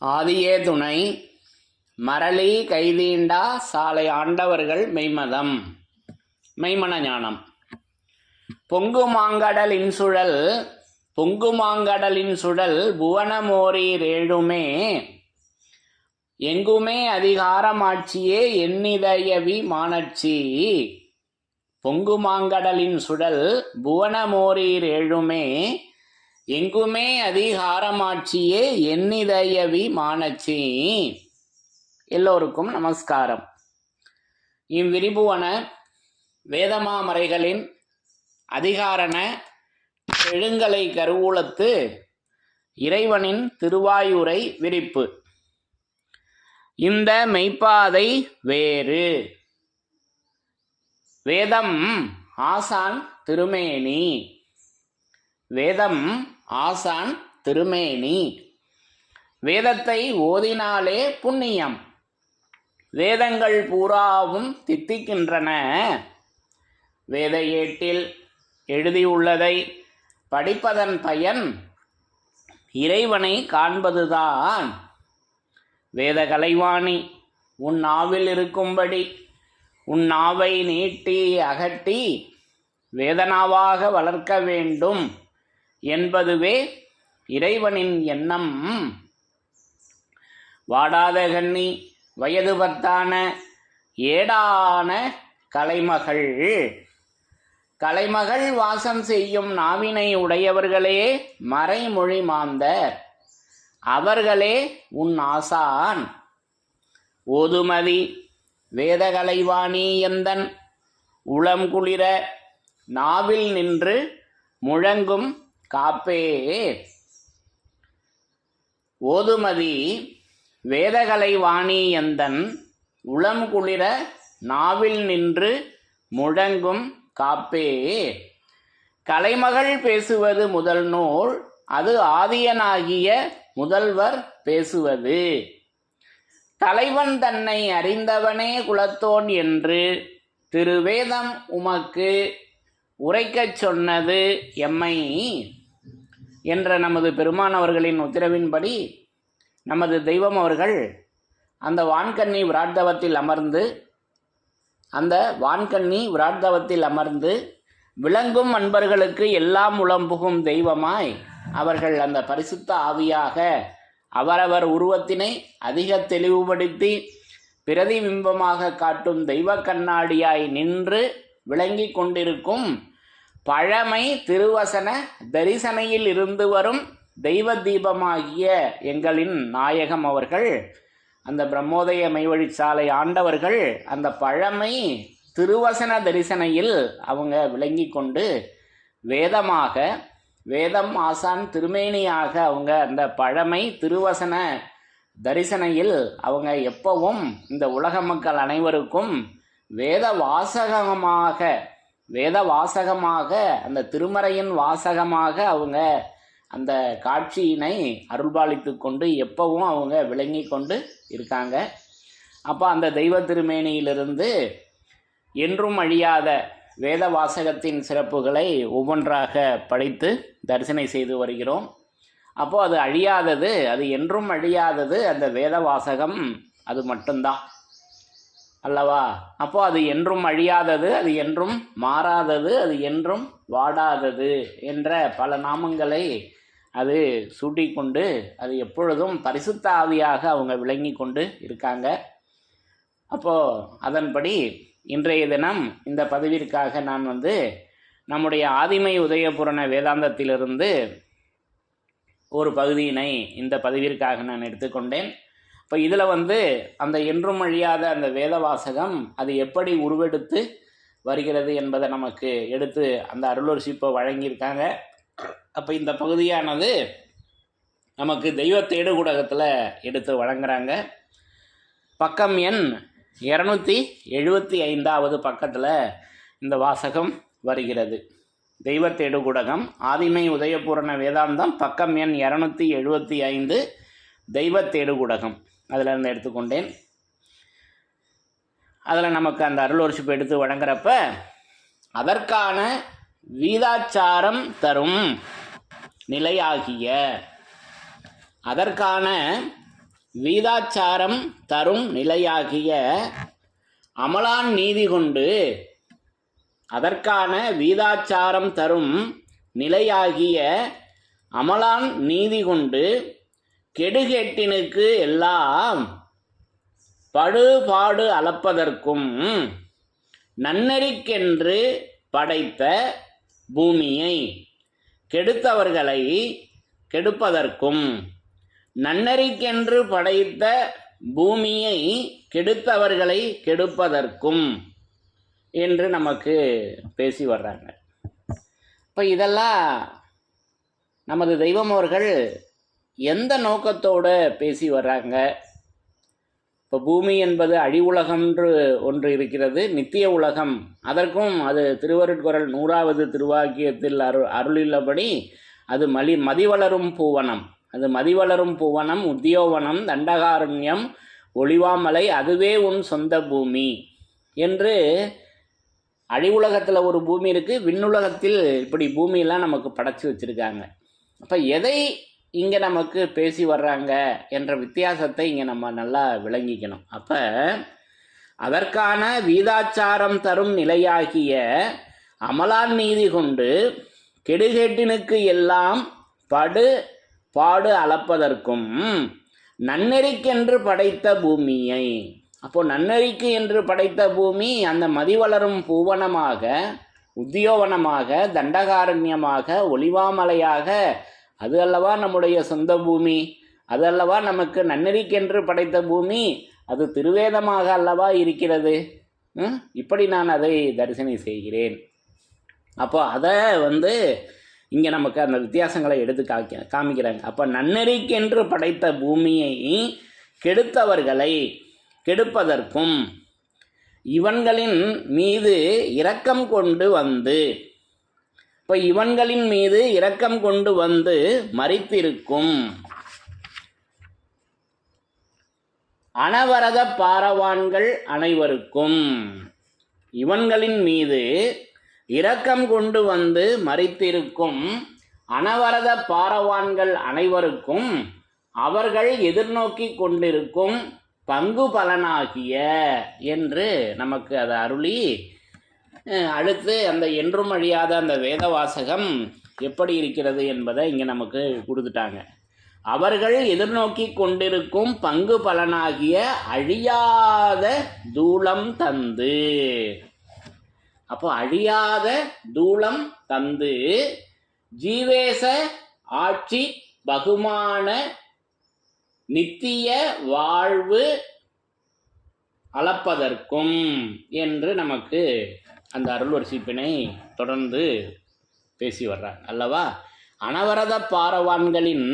ஆதியே துணை மரளி கைதீண்டா சாலை ஆண்டவர்கள் மெய்மதம். மெய்மன ஞானம். பொங்கு மாங்கடலின் சுழல் பொங்கு மாங்கடலின் சுழல் புவனமோரீரேழுமே எங்குமே அதிகாரமாட்சியே எண்ணிதயவி மானட்சி. பொங்கு மாங்கடலின் சுழல் புவனமோரீரேழுமே ஏழுமே எங்குமே அதிகாரமாட்சியே எண்ணிதயவி மானச்சி. எல்லோருக்கும் நமஸ்காரம். இவ்விரிபுவன வேதமாமறைகளின் அதிகாரண எழுங்கலை கருவூலத்து இறைவனின் திருவாயூரை விரிப்பு. இந்த மெய்ப்பாதை வேறு. வேதம் ஆசான் திருமேனி. வேதம் ஆசான் திருமேனி. வேதத்தை ஓதினாலே புண்ணியம். வேதங்கள் பூராவும் தித்திக்கின்றன. வேத ஏட்டில் எழுதியுள்ளதை படிப்பதன் பயன் இறைவனை காண்பதுதான். வேத கலைவாணி உன் நாவில் இருக்கும்படி உன் நாவை நீட்டி அகட்டி வேதனாவாக வளர்க்க வேண்டும். என்பதுவே இறைவனின் எண்ணம். வாடாத கண்ணி வயது பத்தான ஏடான கலைமகள். கலைமகள் வாசம் செய்யும் நாவினை உடையவர்களே மறைமொழி மாந்தர். அவர்களே உன் ஆசான். ஓதுமதி வேதகலைவாணி எந்தன். உளம் குளிர நாவில் நின்று முழங்கும் காப்பே. ஓதுமதி வேதகலை வாணி எந்தன் உளம் குளிர நாவில் நின்று முழங்கும் காப்பே. கலைமகள் பேசுவது முதல் நூல் அது ஆதியனாகிய முதல்வர் பேசுவது. தலைவன் தன்னை அறிந்தவனே குலத்தோன் என்று திருவேதம் உமக்கு உரைக்கச் சொன்னது எம்மை. என்ற நமது பெருமான் அவர்களின் உத்தரவின்படி நமது தெய்வம் அவர்கள் அந்த வான்கண்ணி விராட்தவத்தில் அமர்ந்து அந்த வான்கண்ணி விராட்தவத்தில் அமர்ந்து விளங்கும் அன்பர்களுக்கு எல்லாம் உளம்புகும் தெய்வமாய் அவர்கள் அந்த பரிசுத்த ஆவியாக அவரவர் உருவத்தினை அதிக தெளிவுபடுத்தி பிரதிபிம்பமாக காட்டும் தெய்வ கண்ணாடியாய் நின்று விளங்கி கொண்டிருக்கும் பழமை திருவசன தரிசனையில் இருந்து வரும் தெய்வ தீபமாகிய எங்களின் நாயகம் அவர்கள் அந்த பிரம்மோதய மெய்வழி சாலை ஆண்டவர்கள் அந்த பழமை திருவசன தரிசனையில் அவங்க விளங்கி கொண்டு வேதமாக வேதம் ஆசான் திருமேனியாக அவங்க அந்த பழமை திருவசன தரிசனையில் அவங்க எப்பவும் இந்த உலக மக்கள் அனைவருக்கும் வேத வாசகமாக வேத வாசகமாக அந்த திருமறையின் வாசகமாக அவங்க அந்த காட்சியினை அருள்பாலித்து கொண்டு எப்பவும் அவங்க விளங்கி கொண்டு இருக்காங்க. அப்போ அந்த தெய்வ திருமேனியிலிருந்து என்றும் அழியாத வேத வாசகத்தின் சிறப்புகளை ஒவ்வொன்றாக படித்து தரிசனை செய்து வருகிறோம். அப்போது அது அழியாதது அது என்றும் அழியாதது அந்த வேத வாசகம் அது மட்டும்தான். அல்லவா? அப்போ அது என்றும் அழியாதது அது என்றும் மாறாதது அது என்றும் வாடாதது என்ற பல நாமங்களை அது சூட்டிக்கொண்டு அது எப்பொழுதும் பரிசுத்த ஆவியாக அவங்க விளங்கி கொண்டு இருக்காங்க. அப்போது அதன்படி இன்றைய தினம் இந்த பதவிற்காக நான் வந்து நம்முடைய ஆதிமை உதயபுரண வேதாந்தத்திலிருந்து ஒரு பகுதியினை இந்த பதவிற்காக நான் எடுத்துக்கொண்டேன். இப்போ இதில் வந்து அந்த என்றும் அழியாத அந்த வேத வாசகம் அது எப்படி உருவெடுத்து வருகிறது என்பதை நமக்கு எடுத்து அந்த அருளொருசிப்பை வழங்கியிருக்காங்க. அப்போ இந்த பகுதியானது நமக்கு தெய்வ தேடுகூடகத்தில் எடுத்து வழங்குறாங்க. பக்கம் எண் இரநூத்தி எழுபத்தி ஐந்தாவது பக்கத்தில் இந்த வாசகம் வருகிறது. தெய்வ தேடுகூடகம் ஆதிமை உதயபூரண வேதாந்தம் பக்கம் எண் இரநூத்தி எழுபத்தி ஐந்து தெய்வ தேடுகூடகம். அதில் இருந்து எடுத்துக்கொண்டேன். அதில் நமக்கு அந்த அருள் எடுத்து வழங்குறப்ப அதற்கான வீதாச்சாரம் தரும் நிலையாகிய அதற்கான வீதாச்சாரம் தரும் நிலையாகிய அமலான் நீதி கொண்டு அதற்கான வீதாச்சாரம் தரும் நிலையாகிய அமலான் நீதி கொண்டு கெடுகெட்டினுக்கு எல்லாம் படுபாடு அளப்பதற்கும் நன்னெறிக்கென்று படைத்த பூமியை கெடுத்தவர்களை கெடுப்பதற்கும் நன்னறிக்கென்று படைத்த பூமியை கெடுத்தவர்களை கெடுப்பதற்கும் என்று நமக்கு பேசி வர்றாங்க. இப்போ இதெல்லாம் நமது தெய்வம் அவர்கள் எந்த நோக்கத்தோடு பேசி வர்றாங்க? இப்போ பூமி என்பது அழிவுலகம்ன்று ஒன்று இருக்கிறது நித்திய உலகம். அதற்கும் அது திருவருட்குரல் நூறாவது திருவாக்கியத்தில் அரு அருளில்லபடி அது மலி மதிவளரும் பூவனம். அது மதிவளரும் பூவனம் உத்தியோவனம் தண்டகாரண்யம் ஒளிவாமலை அதுவே உன் சொந்த பூமி என்று அழிவுலகத்தில் ஒரு பூமி இருக்குது விண்ணுலகத்தில் இப்படி பூமியெல்லாம் நமக்கு படைச்சி வச்சுருக்காங்க. அப்போ எதை இங்கே நமக்கு பேசி வர்றாங்க என்ற வித்தியாசத்தை இங்கே நம்ம நல்லா விளங்கிக்கணும். அப்போ அதற்கான வீதாச்சாரம் தரும் நிலையாகிய அமலான் நீதி கொண்டு கெடுகேட்டினுக்கு எல்லாம் படு பாடு அளப்பதற்கும் நன்னெறிக்கென்று படைத்த பூமியை. அப்போ நன்னெறிக்கு என்று படைத்த பூமி அந்த மதிவளரும் பூவனமாக உத்தியோவனமாக தண்டகாரண்யமாக ஒளிவாமலையாக அது அல்லவா நம்முடைய சொந்த பூமி? அது அல்லவா நமக்கு நன்னெறிக்கென்று படைத்த பூமி? அது திருவேதமாக அல்லவா இருக்கிறது? இப்படி நான் அதை தரிசனை செய்கிறேன். அப்போ அதை வந்து இங்கே நமக்கு அந்த வித்தியாசங்களை எடுத்து காமிக்க காமிக்கிறாங்க. அப்போ நன்னெறிக்கென்று படைத்த பூமியை கெடுத்தவர்களை கெடுப்பதற்கும் இவன்களின் மீது இரக்கம் கொண்டு வந்து இப்போ இவன்களின் மீது இரக்கம் கொண்டு வந்து மறித்திருக்கும் அனவரத பாரவான்கள் அனைவருக்கும் இவன்களின் மீது இரக்கம் கொண்டு வந்து மறித்திருக்கும் அனவரத பாரவான்கள் அனைவருக்கும் அவர்கள் எதிர்நோக்கி கொண்டிருக்கும் பங்கு பலனாகிய என்று நமக்கு அதை அருளி அடுத்து அந்த என்றும் அழியாத அந்த வேத வாசகம் எப்படி இருக்கிறது என்பதை இங்கே நமக்கு கொடுத்துட்டாங்க. அவர்கள் எதிர்நோக்கி கொண்டிருக்கும் பங்கு பலனாகிய அழியாத தூளம் தந்து. அப்போ அழியாத தூளம் தந்து ஜீவேச ஆட்சி பகுமான நித்திய வாழ்வு அளப்பதற்கும் என்று நமக்கு அந்த அருள்வரிசிப்பினை தொடர்ந்து பேசி வர்றார். அல்லவா? அனவரத பாரவான்களின்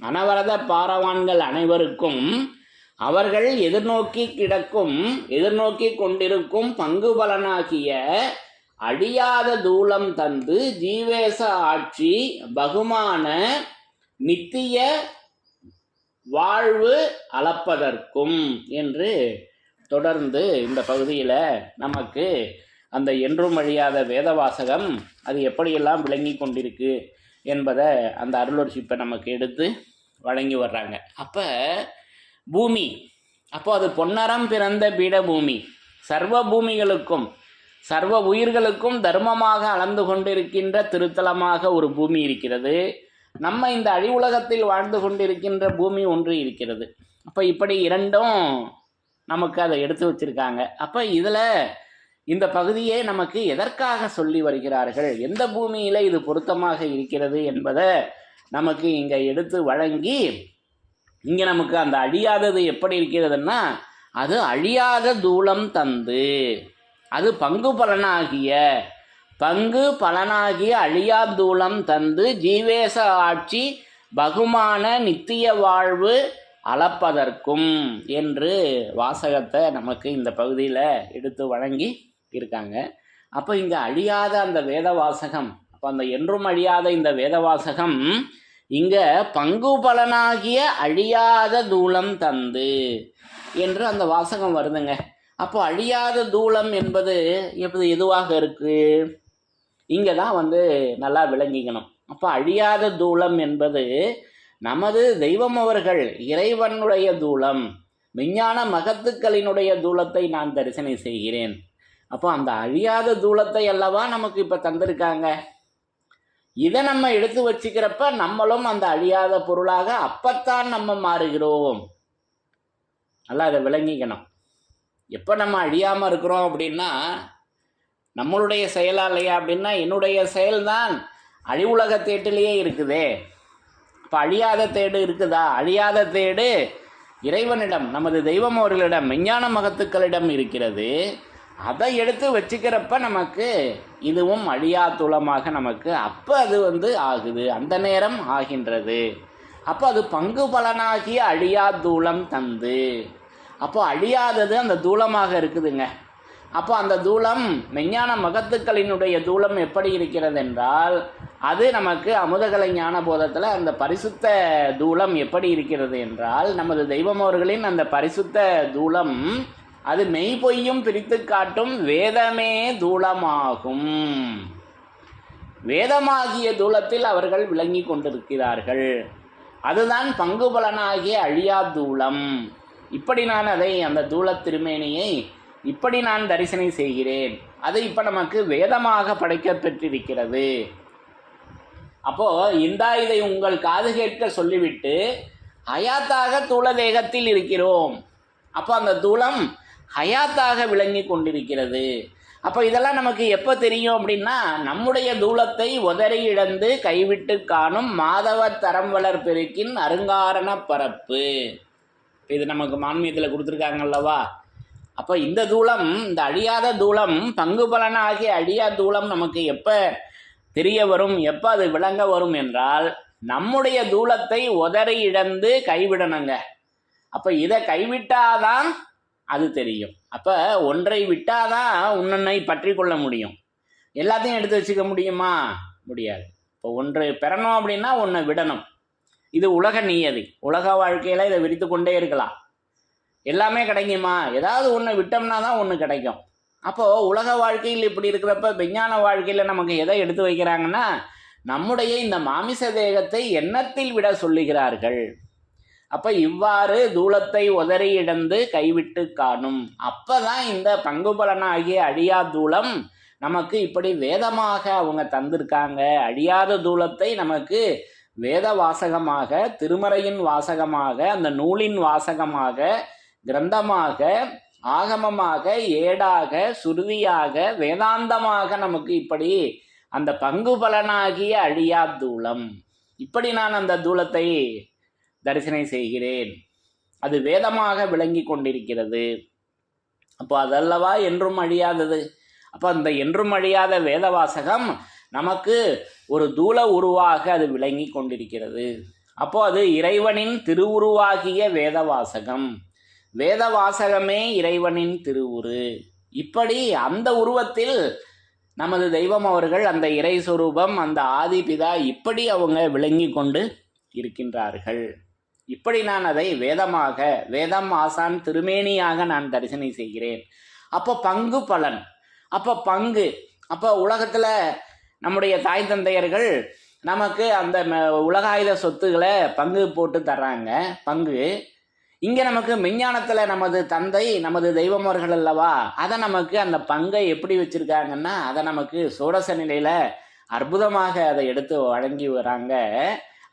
அனவரத பாரவான்கள் அனைவருக்கும் அவர்கள் எதிர்நோக்கி கிடக்கும் எதிர்நோக்கி கொண்டிருக்கும் பங்கு பலனாகிய அழியாத தூளம் தந்து ஜீவேச ஆட்சி பகுமான நித்திய வாழ்வு அளப்பதற்கும் என்று தொடர்ந்து இந்த பகுதியில் நமக்கு அந்த என்றும் அழியாத வேத வாசகம் அது எப்படியெல்லாம் விளங்கி கொண்டிருக்கு என்பதை அந்த அருளொர்ஷிப்பை நமக்கு எடுத்து வழங்கி வர்றாங்க. அப்போ பூமி அப்போ அது பொன்னரம் பிறந்த பீடபூமி. சர்வ பூமிகளுக்கும் சர்வ உயிர்களுக்கும் தர்மமாக அளந்து கொண்டிருக்கின்ற திருத்தலமாக ஒரு பூமி இருக்கிறது. நம்ம இந்த அழிவுலகத்தில் வாழ்ந்து கொண்டிருக்கின்ற பூமி ஒன்று இருக்கிறது. அப்போ இப்படி இரண்டும் நமக்கு அதை எடுத்து வச்சிருக்காங்க. அப்போ இதில் இந்த பகுதியை நமக்கு எதற்காக சொல்லி வருகிறார்கள்? எந்த பூமியில் இது பொருத்தமாக இருக்கிறது என்பதை நமக்கு இங்கே எடுத்து வழங்கி இங்கே நமக்கு அந்த அழியாதது எப்படி இருக்கிறதுன்னா அது அழியாத தூளம் தந்து அது பங்கு பலனாகிய பங்கு பலனாகிய அழியா தூளம் தந்து ஜீவேச ஆட்சி பகுமான நித்திய வாழ்வு அளப்பதற்கும் என்று வாசகத்தை நமக்கு இந்த பகுதியில் எடுத்து வழங்கி இருக்காங்க. அப்போ இங்கே அழியாத அந்த வேத வாசகம் அப்போ அந்த என்றும் அழியாத இந்த வேத வாசகம் இங்கே பங்கு பலனாகிய அழியாத தூளம் தந்து என்று அந்த வாசகம் வருதுங்க. அப்போ அழியாத தூளம் என்பது எப்படி எதுவாக இருக்கு? இங்கே தான் வந்து நல்லா விளங்கிக்கணும். அப்போ அழியாத தூளம் என்பது நமது தெய்வம் அவர்கள் இறைவனுடைய தூளம் விஞ்ஞான மகத்துக்களினுடைய தூலத்தை நான் தரிசனை செய்கிறேன். அப்போ அந்த அழியாத தூளத்தை அல்லவா நமக்கு இப்போ தந்திருக்காங்க? இதை நம்ம எடுத்து வச்சுக்கிறப்ப நம்மளும் அந்த அழியாத பொருளாக அப்பத்தான் நம்ம மாறுகிறோம். நல்லா அதை விளங்கிக்கணும். எப்போ நம்ம அழியாமல் இருக்கிறோம் அப்படின்னா நம்மளுடைய செயலா இல்லையா அப்படின்னா என்னுடைய செயல்தான் அழிவுலக தேட்டிலேயே இருக்குதே. இப்போ அழியாத தேடு இருக்குதா? அழியாத தேடு இறைவனிடம் நமது தெய்வம் அவர்களிடம் விஞ்ஞான மகத்துக்களிடம் இருக்கிறது. அதை எடுத்து வச்சுக்கிறப்ப நமக்கு இதுவும் அழியா தூளமாக நமக்கு அப்போ அது வந்து ஆகுது. அந்த நேரம் ஆகின்றது. அப்போ அது பங்கு பலனாகிய அழியா தூளம் தந்து. அப்போ அழியாதது அந்த தூளமாக இருக்குதுங்க. அப்போ அந்த தூளம் மெஞ்ஞான மகத்துக்களினுடைய தூளம் எப்படி இருக்கிறது என்றால் அது நமக்கு அமுதகலை ஞான போதத்தில் அந்த பரிசுத்த தூளம் எப்படி இருக்கிறது என்றால் நமது தெய்வம் அவர்களின் அந்த பரிசுத்த தூளம் அது மெய் பொய்யும் பிரித்து காட்டும் வேதமே தூளமாகும். வேதமாகிய தூளத்தில் அவர்கள் விளங்கி கொண்டிருக்கிறார்கள். அதுதான் பங்கு பலனாகிய அழியா தூளம். இப்படி நான் அதை அந்த தூள திருமேனியை இப்படி நான் தரிசனை செய்கிறேன். அது இப்போ நமக்கு வேதமாக படைக்கப்பெற்றிருக்கிறது அப்போ இந்தா இதை உங்கள் காது கேட்க சொல்லிவிட்டு அயாத்தாக தூள தேகத்தில் இருக்கிறோம். அப்போ அந்த தூளம் ஹயாத்தாக விளங்கி கொண்டிருக்கிறது. அப்போ இதெல்லாம் நமக்கு எப்போ தெரியும் அப்படின்னா நம்முடைய தூளத்தை உதறி இழந்து கைவிட்டு காணும் மாதவ தரம் வளர் பெருக்கின் அருங்காரண பரப்பு. இது நமக்கு மான்மியத்தில் கொடுத்துருக்காங்கல்லவா அப்போ இந்த தூளம் இந்த அழியாத தூளம் பங்கு பலனாகிய அழியா தூளம் நமக்கு எப்போ தெரிய வரும் எப்போ அது விளங்க வரும் என்றால் நம்முடைய தூளத்தை உதறி இழந்து கைவிடணுங்க. அப்போ இதை கைவிட்டாதான் அது தெரியும். அப்போ ஒன்றை விட்டாதான் உன்னை பற்றி கொள்ள முடியும். எல்லாத்தையும் எடுத்து வச்சுக்க முடியுமா? முடியாது. இப்போ ஒன்று பெறணும் அப்படின்னா ஒன்றை விடணும். இது உலக நியதி. உலக வாழ்க்கையில் இதை விரித்து கொண்டே இருக்கலாம். எல்லாமே கிடைக்குமா? ஏதாவது ஒன்று விட்டோம்னா தான் ஒன்று கிடைக்கும். அப்போது உலக வாழ்க்கையில் இப்படி இருக்கிறப்ப விஞ்ஞான வாழ்க்கையில் நமக்கு எதை எடுத்து வைக்கிறாங்கன்னா நம்முடைய இந்த மாமிச தேகத்தை எண்ணத்தில் விட சொல்லுகிறார்கள். அப்போ இவ்வாறு தூளத்தை உதறி இடந்து கைவிட்டு காணும். அப்பதான் இந்த பங்கு பலனாகிய அழியா தூளம் நமக்கு இப்படி வேதமாக அவங்க தந்திருக்காங்க. அழியாத தூளத்தை நமக்கு வேத வாசகமாக திருமறையின் வாசகமாக அந்த நூலின் வாசகமாக கிரந்தமாக ஆகமமாக ஏடாக சுருதியாக வேதாந்தமாக நமக்கு இப்படி அந்த பங்கு பலனாகிய அழியா தூளம். இப்படி நான் அந்த தூளத்தை தரிசனை செய்கிறேன். அது வேதமாக விளங்கி கொண்டிருக்கிறது. அப்போ அதல்லவா என்றும் அழியாதது. அப்போ அந்த என்றும் அழியாத வேத வாசகம் நமக்கு ஒரு தூள உருவாக அது விளங்கி கொண்டிருக்கிறது. அப்போ அது இறைவனின் திருவுருவாகிய வேத வாசகம் வேத வாசகமே இறைவனின் திருவுரு. இப்படி அந்த உருவத்தில் நமது தெய்வம் அவர்கள் அந்த இறை சுரூபம் அந்த ஆதிபிதா இப்படி அவங்க விளங்கி கொண்டு இருக்கின்றார்கள். இப்படி நான் அதை வேதமாக வேதம் ஆசான் திருமேனியாக நான் தரிசனை செய்கிறேன். அப்போ பங்கு பலன். அப்போ பங்கு. அப்போ உலகத்தில் நம்முடைய தாய் தந்தையர்கள் நமக்கு அந்த உலகாயுத சொத்துக்களை பங்கு போட்டு தர்றாங்க. பங்கு. இங்கே நமக்கு விஞ்ஞானத்தில் நமது தந்தை நமது தெய்வமர்கள் அல்லவா அதை நமக்கு அந்த பங்கை எப்படி வச்சுருக்காங்கன்னா அதை நமக்கு சோடச நிலையில் அற்புதமாக அதை எடுத்து வழங்கி வராங்க.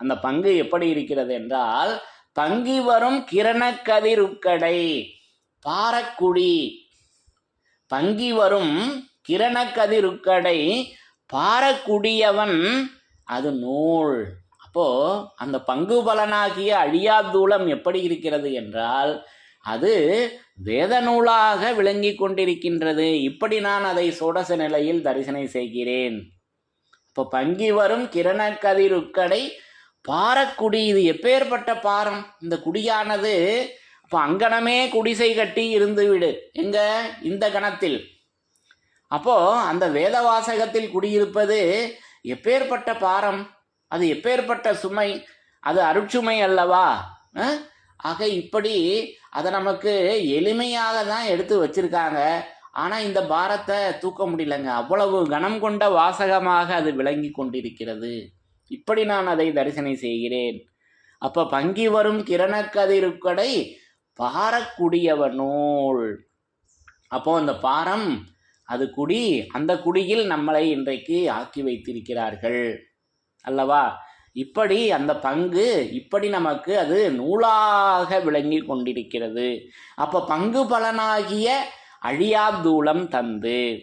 அந்த பங்கு எப்படி இருக்கிறது என்றால் பங்கி வரும் கிரணக்கதிருக்கடை பாரக்குடி பங்கி வரும் கிரணக்கதிருக்கடை பாரக்குடியவன் அது நூல். அப்போ அந்த பங்கு பலனாகிய அழியாதூளம் எப்படி இருக்கிறது என்றால் அது வேத நூலாக விளங்கி கொண்டிருக்கின்றது. இப்படி நான் அதை சோடச நிலையில் தரிசனை செய்கிறேன். இப்போ பங்கி வரும் கிரணக்கதிருக்கடை பாரக்குடி இது எப்பேற்பட்ட பாரம் இந்த குடியானது அப்போ அங்கனமே குடிசை கட்டி இருந்து விடு. எங்க? இந்த கணத்தில். அப்போ அந்த வேத வாசகத்தில் குடியிருப்பது எப்பேற்பட்ட பாரம் அது எப்பேற்பட்ட சுமை? அது அருட்சுமை அல்லவா? ஆக இப்படி அதை நமக்கு எளிமையாக தான் எடுத்து வச்சிருக்காங்க. ஆனால் இந்த பாரத்தை தூக்க முடியலங்க. அவ்வளவு கனம் கொண்ட வாசகமாக அது விளங்கி கொண்டிருக்கிறது. இப்படி நான் அதை தரிசனை செய்கிறேன். அப்ப பங்கி வரும் கிரணக்கதிருக்கடை பாரக்குடியவனூள். அப்போ அந்த பாரம் அது குடி அந்த குடியில் நம்மளை இன்றைக்கு ஆக்கி வைத்திருக்கிறார்கள். அல்லவா? இப்படி அந்த பங்கு இப்படி நமக்கு அது நூலாக விளங்கி கொண்டிருக்கிறது. அப்ப பங்கு பலனாகிய அழியாதூலம் தந்து.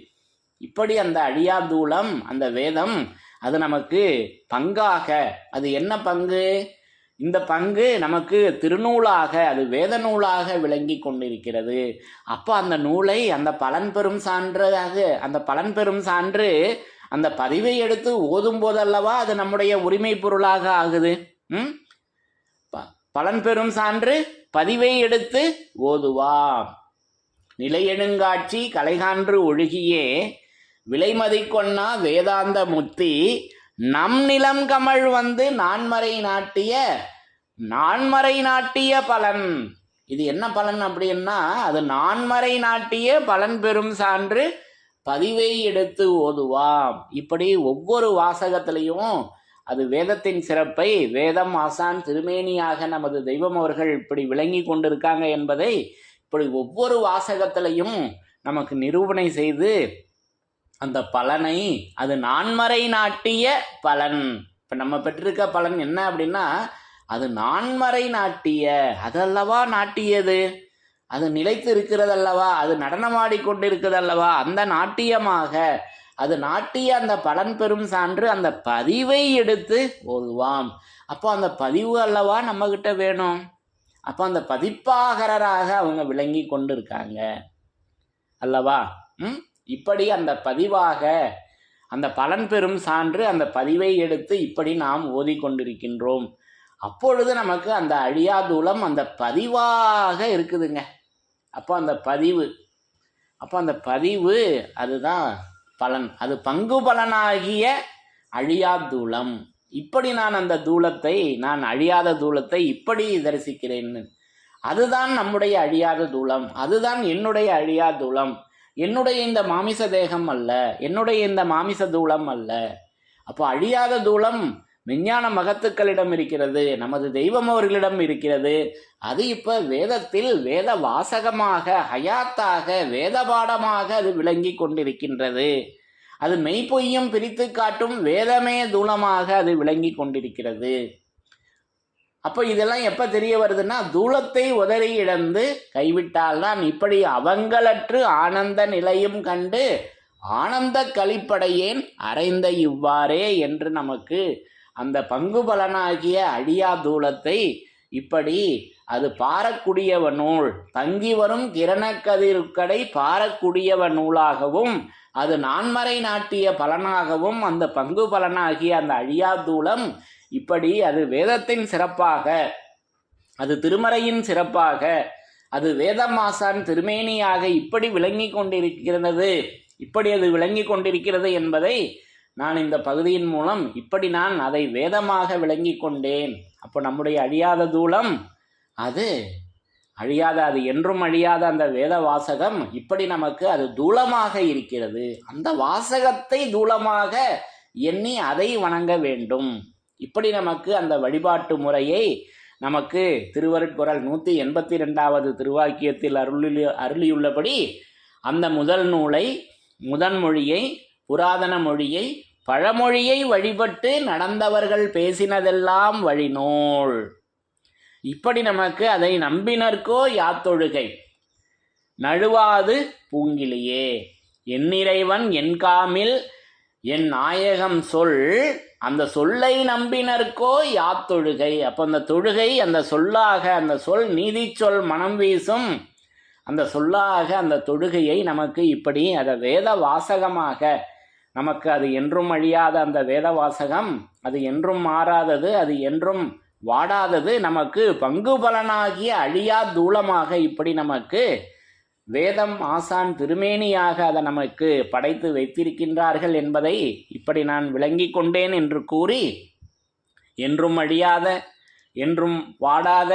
இப்படி அந்த அழியாதூலம் அந்த வேதம் அது நமக்கு பங்காக. அது என்ன பங்கு? இந்த பங்கு நமக்கு திருநூலாக அது வேத நூலாக விளங்கி கொண்டிருக்கிறது. அப்போ அந்த நூலை அந்த பலன் பெறும் சான்றாக அந்த பலன் பெறும் சான்று அந்த பதிவை எடுத்து ஓதும் போதல்லவா அது நம்முடைய உரிமை பொருளாக ஆகுது. ம்? ப- பலன் பெறும் சான்று பதிவை எடுத்து ஓதுவாம். நிலையெழுங்காட்சி கலைகான்று ஒழுகியே விலைமதி கொன்னா வேதாந்த முத்தி நம் நிலம் கமழ் வந்து நான்மறை நாட்டிய நான்மறை நாட்டிய பலன். இது என்ன பலன் அப்படின்னா அது நான்மறை நாட்டிய பலன் பெறும் சான்று பதிவை எடுத்து ஓதுவாம். இப்படி ஒவ்வொரு வாசகத்திலையும் அது வேதத்தின் சிறப்பை வேதம் ஆசான் திருமேனியாக நமது தெய்வம் அவர்கள் இப்படி விளங்கி கொண்டிருக்காங்க என்பதை இப்படி ஒவ்வொரு வாசகத்திலையும் நமக்கு நிரூபணை செய்து அந்த பலனை அது நான்மறை நாட்டிய பலன். இப்போ நம்ம பெற்றிருக்க பலன் என்ன அப்படின்னா அது நான்மறை நாட்டிய அதல்லவா நாட்டியது? அது நிலைத்து இருக்கிறதல்லவா அது நடனமாடி கொண்டிருக்கிறதல்லவா? அந்த நாட்டியமாக அது நாட்டிய அந்த பலன் பெறும் சான்று அந்த பதிவை எடுத்து ஓதுவாம். அப்போ அந்த பதிவு அல்லவா நம்மக்கிட்ட வேணும்? அப்போ அந்த பதிப்பாகரராக அவங்க விளங்கி கொண்டு இருக்காங்க அல்லவா? ம்? இப்படி அந்த பதிவாக அந்த பலன் பெறும் சான்று அந்த பதிவை எடுத்து இப்படி நாம் ஓதிக்கொண்டிருக்கின்றோம். அப்பொழுது நமக்கு அந்த அழியாதூலம் அந்த பதிவாக இருக்குதுங்க. அப்போ அந்த பதிவு அப்போ அந்த பதிவு அதுதான் பலன். அது பங்கு பலனாகிய அழியாதூலம் இப்படி நான் அந்த தூலத்தை நான் அழியாத தூலத்தை இப்படி தரிசிக்கிறேன் அதுதான் நம்முடைய அழியாத தூலம். அதுதான் என்னுடைய அழியாத தூளம் என்னுடைய இந்த மாமிச தேகம் அல்ல என்னுடைய இந்த மாமிச தூளம் அல்ல. அப்போ அழியாத தூளம் விஞ்ஞான மகத்துக்களிடம் இருக்கிறது நமது தெய்வம் அவர்களிடம் இருக்கிறது. அது இப்ப வேதத்தில் வேத வாசகமாக ஹயாத்தாக வேத பாடமாக அது விளங்கி கொண்டிருக்கின்றது. அது மெய்ப்பொய்யும் பிரித்து காட்டும் வேதமே தூளமாக அது விளங்கி கொண்டிருக்கிறது. அப்போ இதெல்லாம் எப்போ தெரிய வருதுன்னா தூளத்தை உதறி இழந்து கைவிட்டால்தான் இப்படி அவங்களற்று ஆனந்த நிலையும் கண்டு ஆனந்த கழிப்படையேன் அறைந்த இவ்வாறே என்று நமக்கு அந்த பங்கு பலனாகிய அழியா தூளத்தை இப்படி அது பாரக்குடியவ நூல் தங்கி வரும் கிரணக்கதிருக்கடை பாரக்குடியவ நூலாகவும் அது நான்மறை நாட்டிய பலனாகவும் அந்த பங்கு பலனாகிய அந்த அழியா தூளம் இப்படி அது வேதத்தின் சிறப்பாக அது திருமறையின் சிறப்பாக அது வேதமாசான் திருமேனியாக இப்படி விளங்கி கொண்டிருக்கிறது இப்படி அது விளங்கி கொண்டிருக்கிறது என்பதை நான் இந்த பகுதியின் மூலம் இப்படி நான் அதை வேதமாக விளங்கி கொண்டேன். அப்போ நம்முடைய அழியாத தூளம் அது அழியாத அது என்றும் அழியாத அந்த வேத வாசகம் இப்படி நமக்கு அது தூளமாக இருக்கிறது. அந்த வாசகத்தை தூளமாக எண்ணி அதை வணங்க வேண்டும். இப்படி நமக்கு அந்த வழிபாட்டு முறையை நமக்கு திருவருட்குறள் நூற்றி எண்பத்தி ரெண்டாவது திருவாக்கியத்தில் அருளி அருளியுள்ளபடி அந்த முதல் நூலை முதன் மொழியை புராதன மொழியை பழமொழியை வழிபட்டு நடந்தவர்கள் பேசினதெல்லாம் வழிநூல். இப்படி நமக்கு அதை நம்பினர்க்கோ யாத்தொழுகை நழுவாது பூங்கிலியே. என்னிறைவன் என் காமில் என் நாயகம் சொல் அந்த சொல்லை நம்பினர்க்கோ யாத்தொழுகை அப்போ அந்த தொழுகை அந்த சொல்லாக அந்த சொல் நீதி சொல் மனம் வீசும். அந்த சொல்லாக அந்த தொழுகையை நமக்கு இப்படி அதை வேத வாசகமாக நமக்கு அது என்றும் அழியாத அந்த வேத வாசகம் அது என்றும் மாறாதது அது என்றும் வாடாதது நமக்கு பங்கு பலனாகிய அழியா தூளமாக இப்படி நமக்கு வேதம் ஆசான் திருமேனியாக அதை நமக்கு படைத்து வைத்திருக்கின்றார்கள் என்பதை இப்படி நான் விளங்கி கொண்டேன் என்று கூறி என்றும் அழியாத என்றும் வாடாத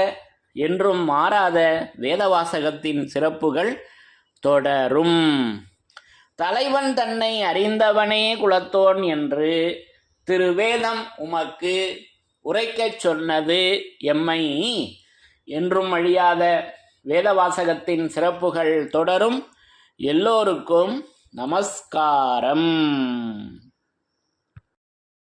என்றும் மாறாத வேதவாசகத்தின் சிறப்புகள் தொடரும். தலைவன் தன்னை அறிந்தவனே குலத்தோன் என்று திருவேதம் உமக்கு உரைக்கச் சொன்னது எம்மை? என்றும் அழியாத வேதவாசகத்தின் சிறப்புகள் தொடரும். எல்லோருக்கும் நமஸ்காரம்.